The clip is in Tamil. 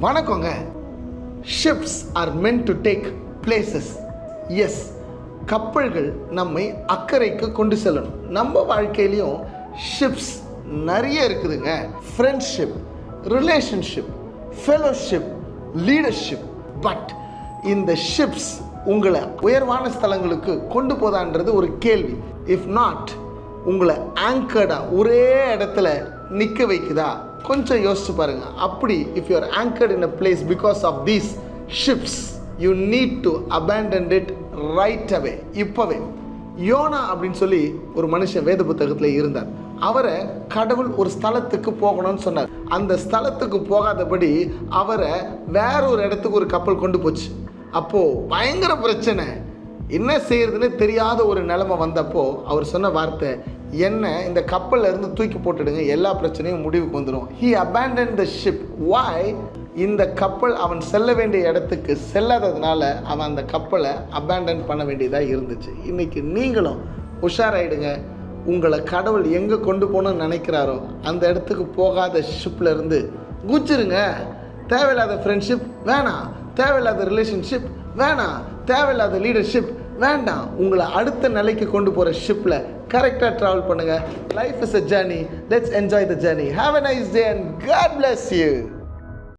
வணக்கங்க. Ships are meant to take places as கப்பல்கள் நம்மை அக்கறைக்கு கொண்டு செல்லணும். நம்ம வாழ்க்கையிலையும் ஷிப்ஸ் நிறைய இருக்குதுங்க. Friendship relationship fellowship leadership but இந்த ஷிப்ஸ் உங்களை உயர்வான ஸ்தலங்களுக்கு கொண்டு போதான்றது ஒரு கேள்வி. இஃப் நாட் உங்களை ஆங்கர்டாக ஒரே இடத்துல நிற்க வைக்குதா? கொஞ்சம் யோசிச்சு பாருங்க. அப்படி if you're anchored in a place because of these ships you need to abandoned it right away இப்போவே. யோனா அப்படின்னு சொல்லி ஒரு மனுஷன் வேத புத்தகத்தில் இருந்தார். அவரை கடவுள் ஒரு ஸ்தலத்துக்கு போகணும்னு சொன்னார். அந்த ஸ்தலத்துக்கு போகாதபடி அவரை வேற ஒரு இடத்துக்கு ஒரு கப்பல் கொண்டு போச்சு. அப்போது பயங்கர பிரச்சனை. என்ன செய்யறதுன்னு தெரியாத ஒரு நிலைமை வந்தப்போ அவர் சொன்ன வார்த்தை என்ன இந்த கப்பலில் இருந்து தூக்கி போட்டுடுங்க எல்லா பிரச்சனையும் முடிவுக்கு வந்துடும் he abandon the ship why இந்த கப்பல் அவன் செல்ல வேண்டிய இடத்துக்கு செல்லாததுனால அவன் அந்த கப்பலை அபேண்டன் பண்ண வேண்டியதாக இருந்துச்சு. இன்றைக்கி நீங்களும் உஷாராயிடுங்க. உங்களை கடவுள் எங்கே கொண்டு போகணும்னு நினைக்கிறாரோ அந்த இடத்துக்கு போகாத ஷிப்பில் இருந்து குச்சிருங்க. தேவையில்லாத ஃப்ரெண்ட்ஷிப் வேணாம். தேவையில்லாத ரிலேஷன்ஷிப் வேணாம். தேவையில்லாத லீடர்ஷிப் வேண்டாம். உங்களை அடுத்த நிலைக்கு கொண்டு போகிற ஷிப்பில் கரெக்டாக ட்ராவல் பண்ணுங்கள் life is a journey let's enjoy the journey have a nice day and God bless you